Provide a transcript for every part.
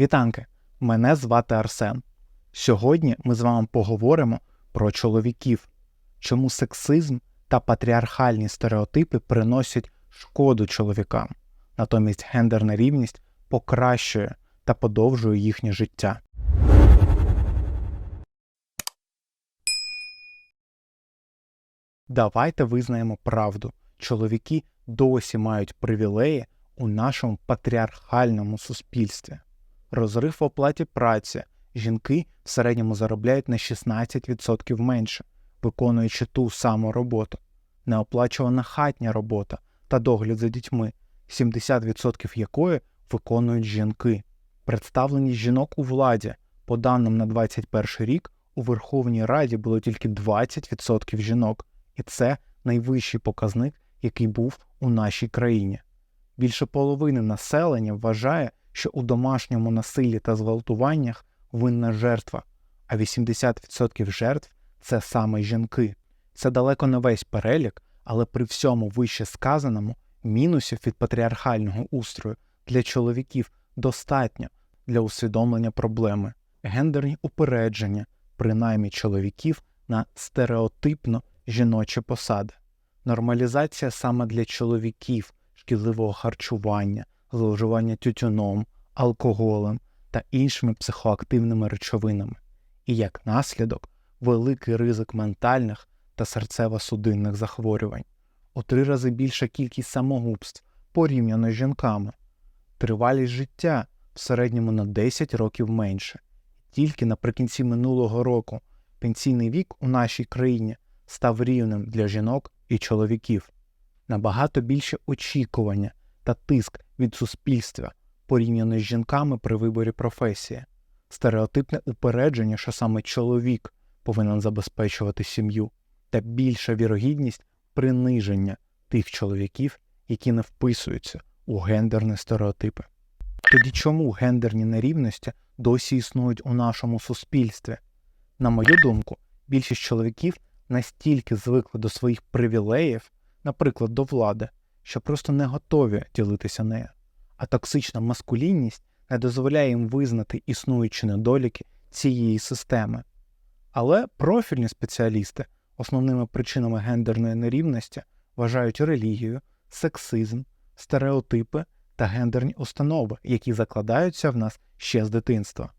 Вітанки! Мене звати Арсен. Сьогодні ми з вами поговоримо про чоловіків, чому сексизм та патріархальні стереотипи приносять шкоду чоловікам, натомість гендерна рівність покращує та подовжує їхнє життя. Давайте визнаємо правду. Чоловіки досі мають привілеї у нашому патріархальному суспільстві. Розрив в оплаті праці. Жінки в середньому заробляють на 16% менше, виконуючи ту саму роботу. Неоплачувана хатня робота та догляд за дітьми, 70% якої виконують жінки. Представленість жінок у владі. По даним на 21 рік у Верховній Раді було тільки 20% жінок, і це найвищий показник, який був у нашій країні. Більше половини населення вважає, що у домашньому насиллі та зґвалтуваннях винна жертва, а 80% жертв це саме жінки. Це далеко не весь перелік, але при всьому вище сказаному мінусів від патріархального устрою для чоловіків достатньо для усвідомлення проблеми, гендерні упередження, принаймні чоловіків на стереотипно жіночі посади, нормалізація саме для чоловіків шкідливого харчування, зловживання тютюном, алкоголем та іншими психоактивними речовинами, і як наслідок великий ризик ментальних та серцево-судинних захворювань, у три рази більша кількість самогубств порівняно з жінками, тривалість життя в середньому на 10 років менше. Тільки наприкінці минулого року пенсійний вік у нашій країні став рівним для жінок і чоловіків, набагато більше очікування та тиск від суспільства порівняно з жінками при виборі професії, стереотипне упередження, що саме чоловік повинен забезпечувати сім'ю, та більша вірогідність приниження тих чоловіків, які не вписуються у гендерні стереотипи. Тоді чому гендерні нерівності досі існують у нашому суспільстві? На мою думку, більшість чоловіків настільки звикли до своїх привілеїв, наприклад, до влади, що просто не готові ділитися нею, а токсична маскулінність не дозволяє їм визнати існуючі недоліки цієї системи. Але профільні спеціалісти основними причинами гендерної нерівності вважають релігію, сексизм, стереотипи та гендерні установи, які закладаються в нас ще з дитинства.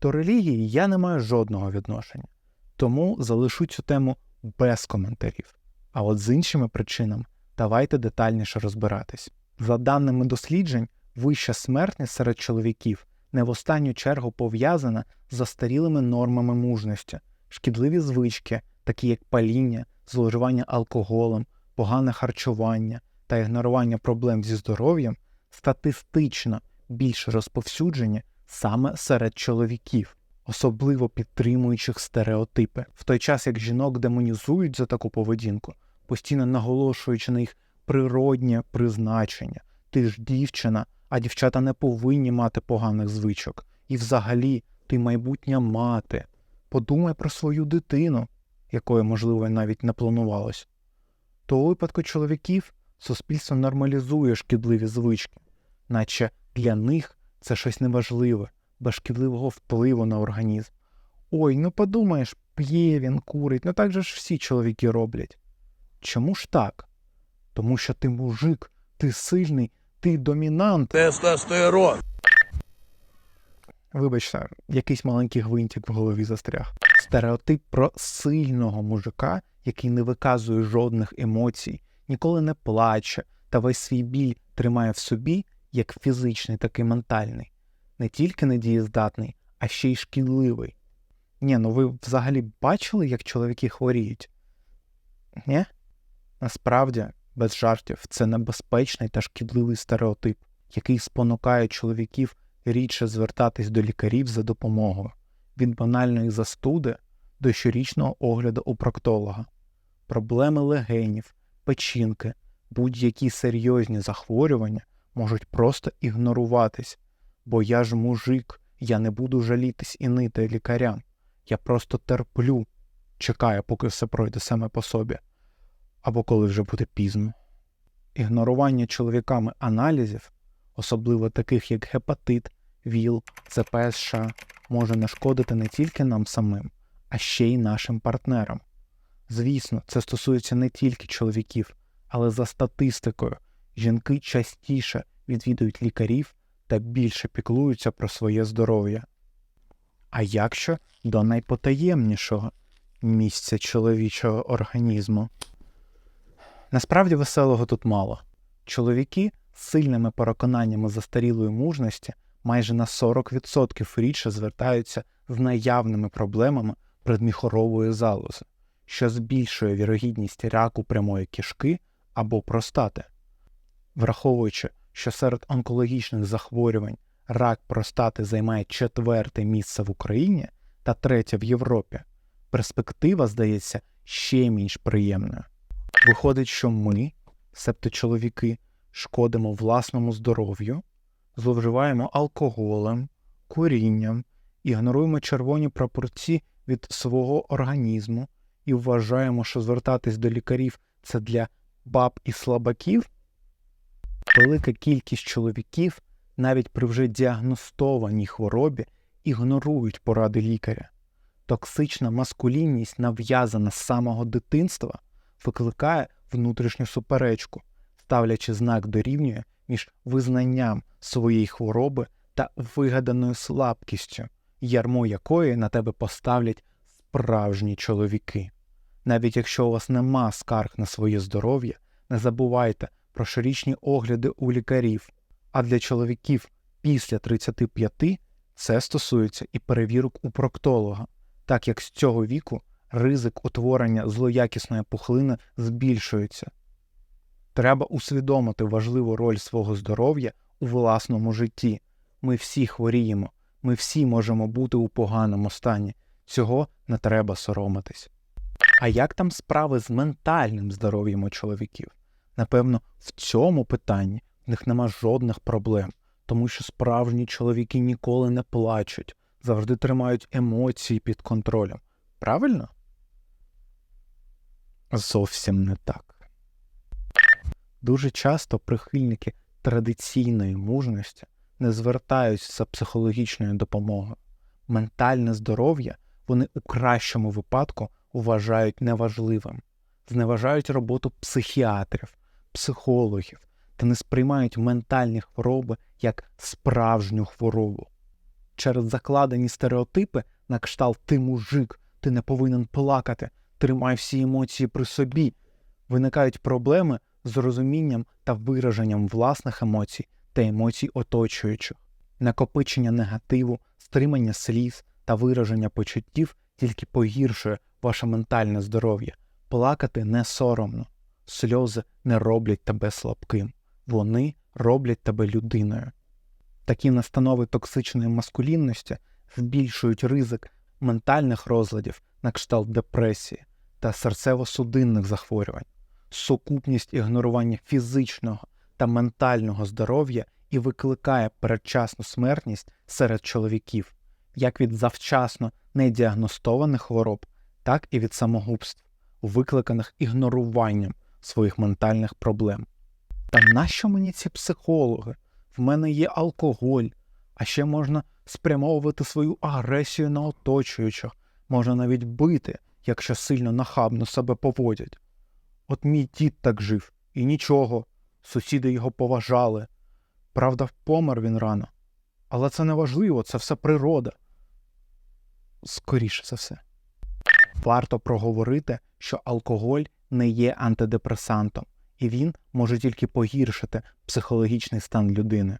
До релігії я не маю жодного відношення, тому залишу цю тему без коментарів. А от з іншими причинами давайте детальніше розбиратись. За даними досліджень, вища смертність серед чоловіків не в останню чергу пов'язана з застарілими нормами мужності, шкідливі звички, такі як паління, зловживання алкоголем, погане харчування та ігнорування проблем зі здоров'ям, статистично більш розповсюджені саме серед чоловіків, особливо підтримуючих стереотипи, в той час як жінок демонізують за таку поведінку, постійно наголошуючи на їх природнє призначення. Ти ж дівчина, а дівчата не повинні мати поганих звичок. І взагалі ти майбутня мати. Подумай про свою дитину, якої, можливо, навіть не планувалось. То у випадку чоловіків суспільство нормалізує шкідливі звички, наче для них це щось неважливе, без шкідливого впливу на організм. Ой, ну подумаєш, п'є він, курить, ну так же ж всі чоловіки роблять. Чому ж так? Тому що ти мужик, ти сильний, ти домінант. Тестостерон. Вибачте, якийсь маленький гвинтик в голові застряг. Стереотип про сильного мужика, який не виказує жодних емоцій, ніколи не плаче та весь свій біль тримає в собі, як фізичний, так і ментальний, не тільки недієздатний, а ще й шкідливий. Ні, ну ви взагалі бачили, як чоловіки хворіють? Ні? Насправді, без жартів, це небезпечний та шкідливий стереотип, який спонукає чоловіків рідше звертатись до лікарів за допомогою від банальної застуди до щорічного огляду у проктолога. Проблеми легенів, печінки, будь-які серйозні захворювання можуть просто ігноруватись, бо я ж мужик, я не буду жалітись і нити лікарям. Я просто терплю, чекаю, поки все пройде саме по собі, або коли вже буде пізно. Ігнорування чоловіками аналізів, особливо таких як гепатит, ВІЛ, ЦПСШ може нашкодити не тільки нам самим, а ще й нашим партнерам. Звісно, це стосується не тільки чоловіків, але за статистикою, жінки частіше відвідують лікарів та більше піклуються про своє здоров'я. А якщо до найпотаємнішого місця чоловічого організму? Насправді веселого тут мало. Чоловіки з сильними переконаннями застарілої мужності майже на 40% рідше звертаються з наявними проблемами предміхорової залози, що збільшує вірогідність раку прямої кишки або простати. Враховуючи, що серед онкологічних захворювань рак простати займає четверте місце в Україні та третє в Європі, перспектива здається ще менш приємною. Виходить, що ми, себто чоловіки, шкодимо власному здоров'ю, зловживаємо алкоголем, курінням, ігноруємо червоні прапорці від свого організму і вважаємо, що звертатись до лікарів це для баб і слабаків. Велика кількість чоловіків навіть при вже діагностованій хворобі ігнорують поради лікаря. Токсична маскулінність, нав'язана з самого дитинства, викликає внутрішню суперечку, ставлячи знак дорівнює між визнанням своєї хвороби та вигаданою слабкістю, ярмо якої на тебе поставлять справжні чоловіки. Навіть якщо у вас нема скарг на своє здоров'я, не забувайте про щорічні огляди у лікарів, а для чоловіків після 35 це стосується і перевірок у проктолога, так як з цього віку ризик утворення злоякісної пухлини збільшується. Треба усвідомити важливу роль свого здоров'я у власному житті. Ми всі хворіємо, ми всі можемо бути у поганому стані. Цього не треба соромитись. А як там справи з ментальним здоров'ям у чоловіків? Напевно, в цьому питанні в них нема жодних проблем, тому що справжні чоловіки ніколи не плачуть, завжди тримають емоції під контролем. Правильно? Зовсім не так. Дуже часто прихильники традиційної мужності не звертаються за психологічною допомогою. Ментальне здоров'я вони у кращому випадку вважають неважливим, зневажають роботу психіатрів, психологів та не сприймають ментальні хвороби як справжню хворобу. Через закладені стереотипи на кшталт ти мужик, ти не повинен плакати, тримай всі емоції при собі, виникають проблеми з розумінням та вираженням власних емоцій та емоцій оточуючих, накопичення негативу, стримання сліз та вираження почуттів тільки погіршує ваше ментальне здоров'я. Плакати не соромно, сльози не роблять тебе слабким, вони роблять тебе людиною. Такі настанови токсичної маскулінності збільшують ризик ментальних розладів на кшталт депресії та серцево-судинних захворювань, сукупність ігнорування фізичного та ментального здоров'я і викликає передчасну смертність серед чоловіків, як від завчасно недіагностованих хвороб, так і від самогубств, викликаних ігноруванням своїх ментальних проблем. Та нащо мені ці психологи? В мене є алкоголь, а ще можна спрямовувати свою агресію на оточуючих, можна навіть бити, якщо сильно нахабно себе поводять. От мій дід так жив, і нічого, сусіди його поважали. Правда, помер він рано. Але це не важливо, це все природа. Скоріше за все. Варто проговорити, що алкоголь не є антидепресантом, і він може тільки погіршити психологічний стан людини.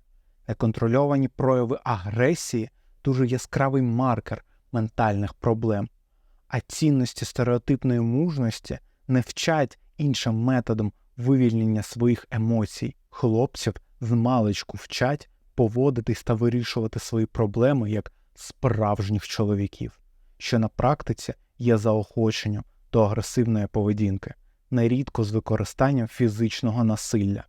Неконтрольовані прояви агресії дуже яскравий маркер ментальних проблем, а цінності стереотипної мужності не вчать іншим методом вивільнення своїх емоцій. Хлопців з маличку вчать поводитись та вирішувати свої проблеми як справжніх чоловіків, що на практиці є заохоченням до агресивної поведінки, нерідко з використанням фізичного насилля.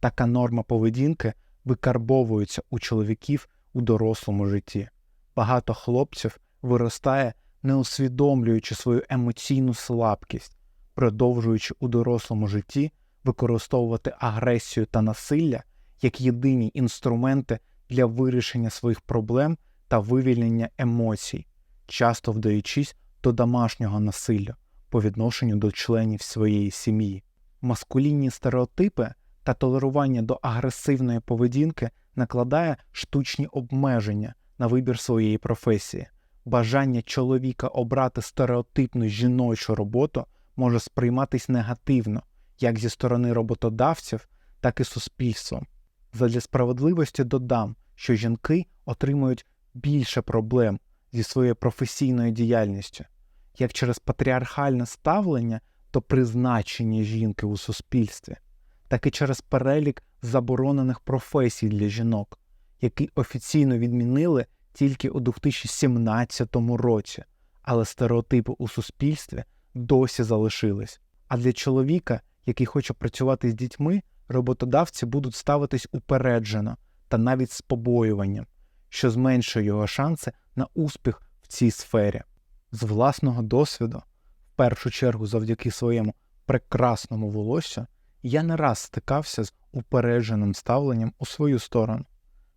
Така норма поведінки викарбовується у чоловіків у дорослому житті. Багато хлопців виростає, не усвідомлюючи свою емоційну слабкість, продовжуючи у дорослому житті використовувати агресію та насилля як єдині інструменти для вирішення своїх проблем та вивільнення емоцій, часто вдаючись до домашнього насилля по відношенню до членів своєї сім'ї. Маскулінні стереотипи та толерування до агресивної поведінки накладає штучні обмеження на вибір своєї професії. Бажання чоловіка обрати стереотипну жіночу роботу може сприйматись негативно як зі сторони роботодавців, так і суспільством. Задля справедливості додам, що жінки отримують більше проблем зі своєю професійною діяльністю, як через патріархальне ставлення до призначення жінки у суспільстві, так і через перелік заборонених професій для жінок, який офіційно відмінили тільки у 2017 році, але стереотипи у суспільстві досі залишились. А для чоловіка, який хоче працювати з дітьми, роботодавці будуть ставитись упереджено та навіть з побоюванням, що зменшує його шанси на успіх в цій сфері. З власного досвіду, в першу чергу завдяки своєму прекрасному волосю, я не раз стикався з упередженим ставленням у свою сторону.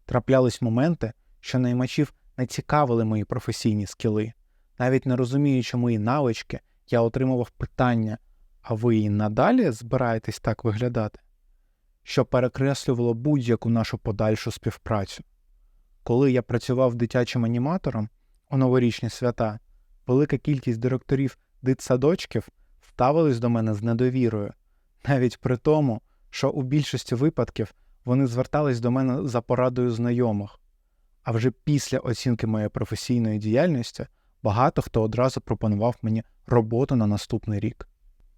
Траплялись моменти, що наймачів не цікавили мої професійні скіли. Навіть не розуміючи мої навички, я отримував питання: а ви і надалі збираєтесь так виглядати? Що перекреслювало будь-яку нашу подальшу співпрацю. Коли я працював дитячим аніматором у новорічні свята, велика кількість директорів дитсадочків ставились до мене з недовірою, навіть при тому, що у більшості випадків вони звертались до мене за порадою знайомих. А вже після оцінки моєї професійної діяльності багато хто одразу пропонував мені роботу на наступний рік.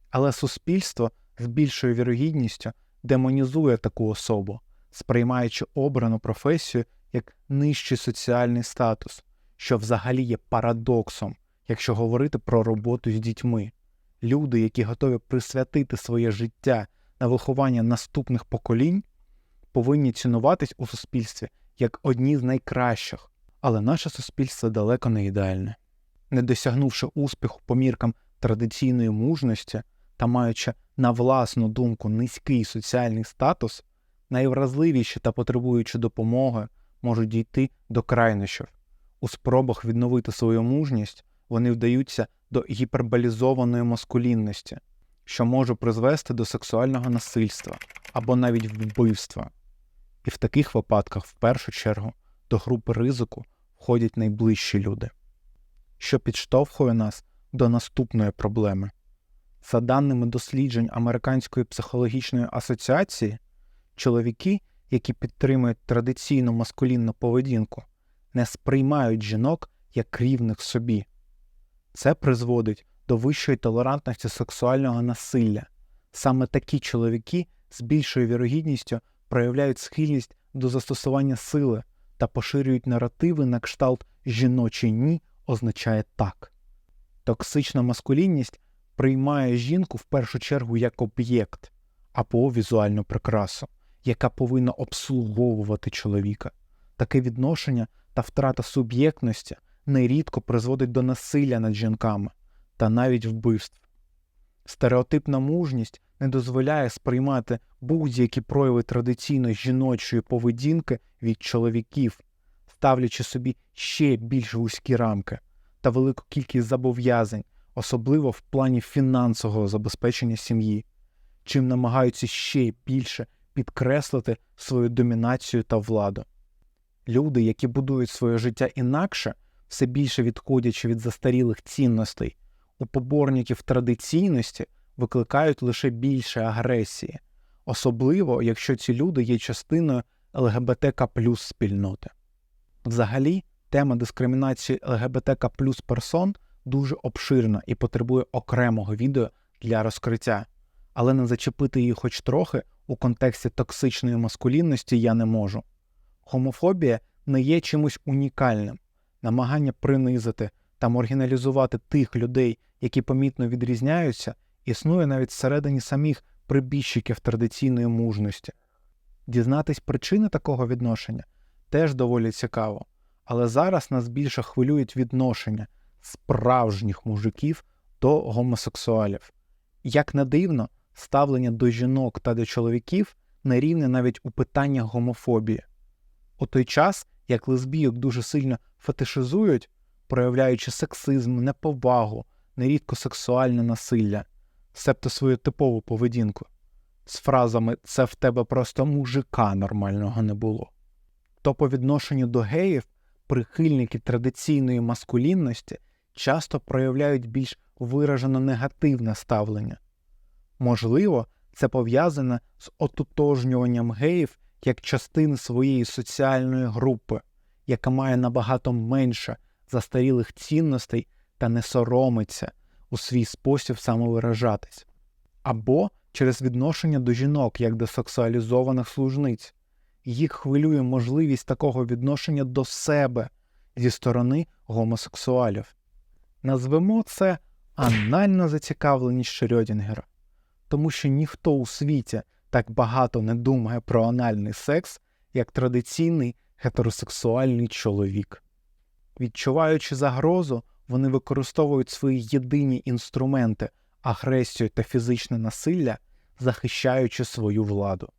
Але суспільство з більшою вірогідністю демонізує таку особу, сприймаючи обрану професію як нижчий соціальний статус, що взагалі є парадоксом, якщо говорити про роботу з дітьми. Люди, які готові присвятити своє життя на виховання наступних поколінь, повинні цінуватись у суспільстві як одні з найкращих, але наше суспільство далеко не ідеальне. Не досягнувши успіху по міркам традиційної мужності та маючи на власну думку низький соціальний статус, найвразливіші та потребуючи допомоги можуть дійти до крайнощів. У спробах відновити свою мужність вони вдаються до гіперболізованої маскулінності, що може призвести до сексуального насильства або навіть вбивства. І в таких випадках, в першу чергу, до групи ризику входять найближчі люди, що підштовхує нас до наступної проблеми. За даними досліджень Американської психологічної асоціації, чоловіки, які підтримують традиційну маскулінну поведінку, не сприймають жінок як рівних собі. Це призводить до вищої толерантності сексуального насилля. Саме такі чоловіки з більшою вірогідністю проявляють схильність до застосування сили та поширюють наративи на кшталт жіноче ні означає так. Токсична маскулінність приймає жінку в першу чергу як об'єкт або візуальну прикрасу, яка повинна обслуговувати чоловіка. Таке відношення та втрата суб'єктності нерідко призводить до насилля над жінками та навіть вбивств. Стереотипна мужність не дозволяє сприймати будь-які прояви традиційної жіночої поведінки від чоловіків, ставлячи собі ще більш вузькі рамки та велику кількість зобов'язань, особливо в плані фінансового забезпечення сім'ї, чим намагаються ще більше підкреслити свою домінацію та владу. Люди, які будують своє життя інакше, все більше відходячи від застарілих цінностей, у поборників традиційності викликають лише більше агресії, особливо якщо ці люди є частиною ЛГБТК плюс спільноти. Взагалі, тема дискримінації ЛГБТК плюс персон дуже обширна і потребує окремого відео для розкриття, але не зачепити її хоч трохи у контексті токсичної маскулінності я не можу. Хомофобія не є чимось унікальним, намагання принизити та маргіналізувати тих людей, які помітно відрізняються, існує навіть всередині самих прибіжчиків традиційної мужності. Дізнатись причини такого відношення теж доволі цікаво, але зараз нас більше хвилюють відношення справжніх мужиків до гомосексуалів. Як не дивно, ставлення до жінок та до чоловіків не рівне навіть у питаннях гомофобії. У той час, як лесбійок дуже сильно фетишизують, проявляючи сексизм, неповагу, нерідко сексуальне насилля, себто свою типову поведінку, з фразами Це в тебе просто мужика нормального не було. То по відношенню до геїв прихильники традиційної маскулінності часто проявляють більш виражено негативне ставлення. Можливо, це пов'язане з ототожнюванням геїв як частини своєї соціальної групи, яка має набагато менше застарілих цінностей та не соромиться у свій спосіб самовиражатись, або через відношення до жінок як до сексуалізованих служниць. Їх хвилює можливість такого відношення до себе зі сторони гомосексуалів. Назвемо це анальна зацікавленість Шрёдінгера, тому що ніхто у світі так багато не думає про анальний секс, як традиційний гетеросексуальний чоловік. Відчуваючи загрозу, вони використовують свої єдині інструменти агресію та фізичне насилля, захищаючи свою владу.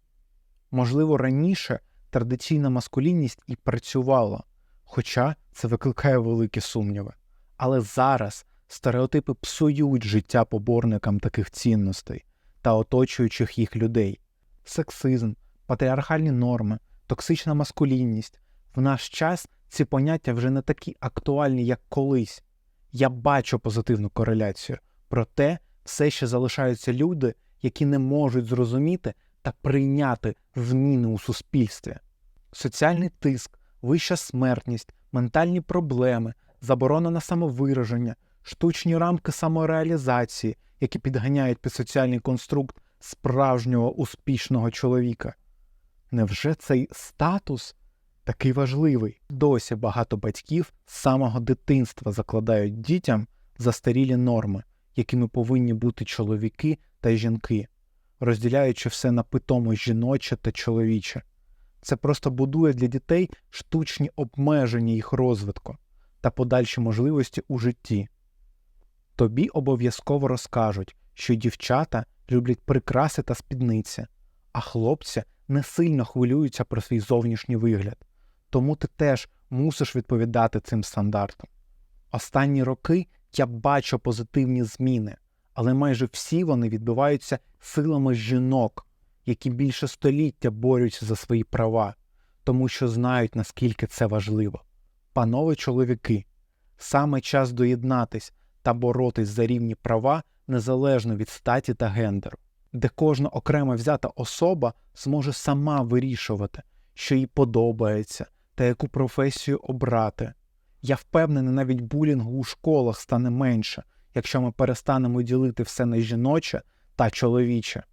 Можливо, раніше традиційна маскулінність і працювала, хоча це викликає великі сумніви. Але зараз стереотипи псують життя поборникам таких цінностей та оточуючих їх людей. Сексизм, патріархальні норми, токсична маскулінність в наш час ці поняття вже не такі актуальні, як колись. Я бачу позитивну кореляцію, проте все ще залишаються люди, які не можуть зрозуміти та прийняти зміни у суспільстві. Соціальний тиск, вища смертність, ментальні проблеми, заборона на самовираження, штучні рамки самореалізації, які підганяють під соціальний конструкт справжнього успішного чоловіка. Невже цей статус такий важливий? Досі багато батьків з самого дитинства закладають дітям застарілі норми, якими повинні бути чоловіки та жінки, розділяючи все на питому жіноче та чоловіче. Це просто будує для дітей штучні обмеження їх розвитку та подальші можливості у житті. Тобі обов'язково розкажуть, що дівчата люблять прикраси та спідниці, а хлопці не сильно хвилюються про свій зовнішній вигляд, тому ти теж мусиш відповідати цим стандартам. Останні роки я бачу позитивні зміни, але майже всі вони відбуваються силами жінок, які більше століття борються за свої права, тому що знають, наскільки це важливо. Панове чоловіки, саме час доєднатись та боротись за рівні права незалежно від статі та гендеру, де кожна окрема взята особа зможе сама вирішувати, що їй подобається та яку професію обрати. Я впевнений, навіть булінгу у школах стане менше, якщо ми перестанемо ділити все на жіноче та чоловіче.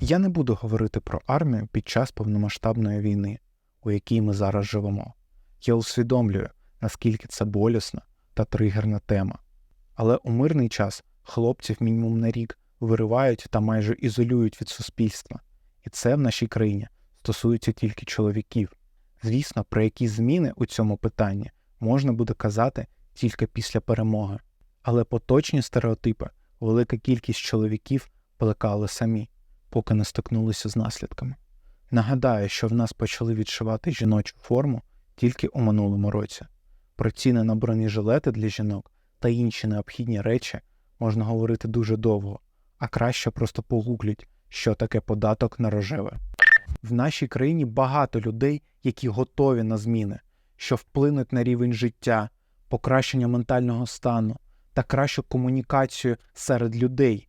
Я не буду говорити про армію під час повномасштабної війни, у якій ми зараз живемо. Я усвідомлюю, наскільки це болісна та тригерна тема. Але у мирний час хлопців мінімум на рік виривають та майже ізолюють від суспільства, і це в нашій країні стосується тільки чоловіків. Звісно, про які зміни у цьому питанні можна буде казати тільки після перемоги, але поточні стереотипи велика кількість чоловіків плекали самі, поки не стикнулися з наслідками. Нагадаю, що в нас почали відшивати жіночу форму тільки у минулому році. Про ціни на бронежилети для жінок та інші необхідні речі можна говорити дуже довго, а краще просто погугліть, що таке податок на рожеве. В нашій країні багато людей, які готові на зміни, що вплинуть на рівень життя, покращення ментального стану та кращу комунікацію серед людей.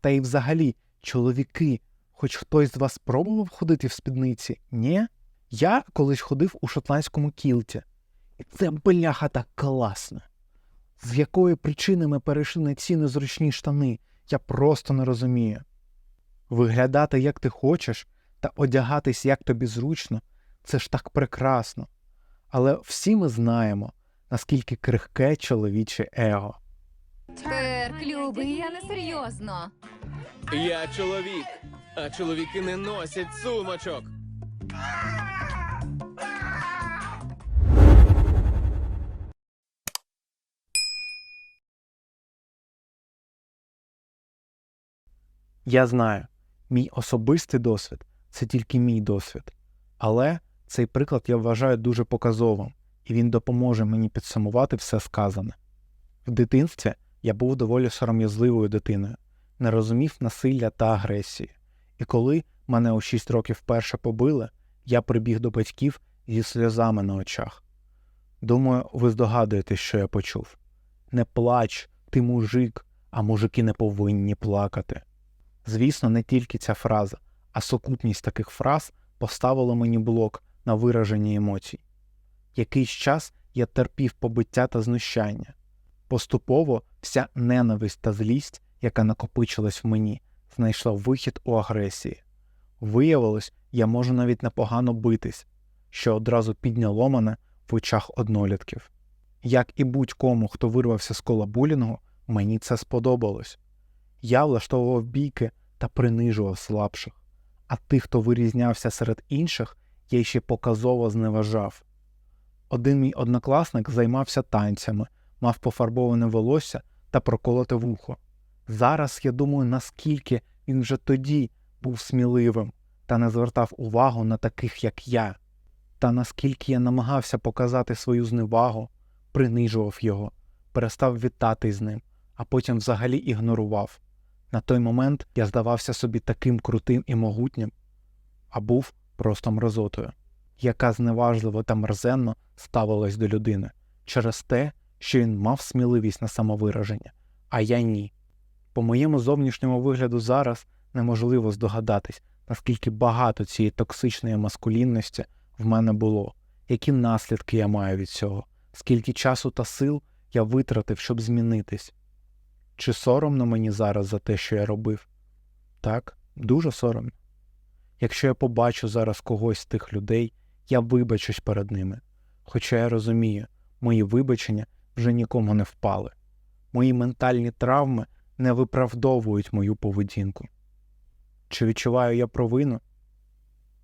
Та й взагалі, чоловіки, хоч хтось з вас пробував ходити в спідниці? Ні? Я колись ходив у шотландському кілті, і це бляха так класно. З якої причини ми перейшли на ці незручні штани, я просто не розумію. Виглядати як ти хочеш та одягатись як тобі зручно це ж так прекрасно. Але всі ми знаємо, наскільки крихке чоловіче его. Терк, любий, я не серйозно. Я чоловік, а чоловіки не носять сумочок. Я знаю, мій особистий досвід це тільки мій досвід. Але Цей приклад я вважаю дуже показовим, і він допоможе мені підсумувати все сказане. В дитинстві я був доволі сором'язливою дитиною, не розумів насилля та агресії. І коли мене у 6 років вперше побили, я прибіг до батьків зі сльозами на очах. Думаю, ви здогадуєтесь, що я почув. Не плач, ти мужик, а мужики не повинні плакати. Звісно, не тільки ця фраза, а сукупність таких фраз поставила мені блок на вираження емоцій. Якийсь час я терпів побиття та знущання. Поступово вся ненависть та злість, яка накопичилась в мені, знайшла вихід у агресії. Виявилось, я можу навіть непогано битись, що одразу підняло мене в очах однолітків. Як і будь-кому, хто вирвався з кола булінгу, мені це сподобалось. Я влаштовував бійки та принижував слабших, а тих, хто вирізнявся серед інших, я ще показово зневажав. Один мій однокласник займався танцями, мав пофарбоване волосся та проколоте вухо. Зараз я думаю, наскільки він вже тоді був сміливим та не звертав увагу на таких, як я, та наскільки я намагався показати свою зневагу, принижував його, перестав вітати з ним, а потім взагалі ігнорував. На той момент я здавався собі таким крутим і могутнім, а був просто мразотою, яка зневажливо та мерзенно ставилась до людини через те, що він мав сміливість на самовираження, а я ні. По моєму зовнішньому вигляду зараз неможливо здогадатись, наскільки багато цієї токсичної маскулінності в мене було, які наслідки я маю від цього, скільки часу та сил я витратив, щоб змінитись. Чи соромно мені зараз за те, що я робив? Так, дуже соромно. Якщо я побачу зараз когось з тих людей, я вибачусь перед ними. Хоча я розумію, мої вибачення вже нікому не впали. Мої ментальні травми не виправдовують мою поведінку. Чи відчуваю я провину?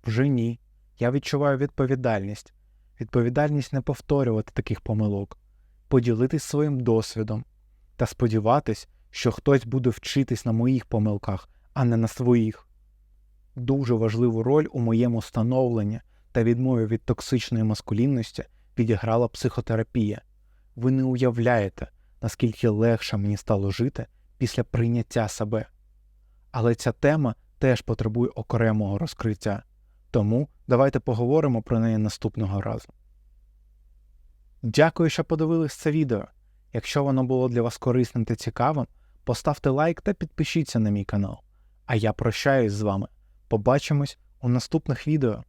Вже ні. Я відчуваю відповідальність. Відповідальність не повторювати таких помилок, поділитись своїм досвідом та сподіватись, що хтось буде вчитись на моїх помилках, а не на своїх. Дуже важливу роль у моєму становленні та відмові від токсичної маскулінності відіграла психотерапія. Ви не уявляєте, наскільки легше мені стало жити після прийняття себе. Але ця тема теж потребує окремого розкриття, тому давайте поговоримо про неї наступного разу. Дякую, що подивились це відео. Якщо воно було для вас корисним та цікавим, поставте лайк та підпишіться на мій канал. А я прощаюсь з вами. Побачимось у наступних відео.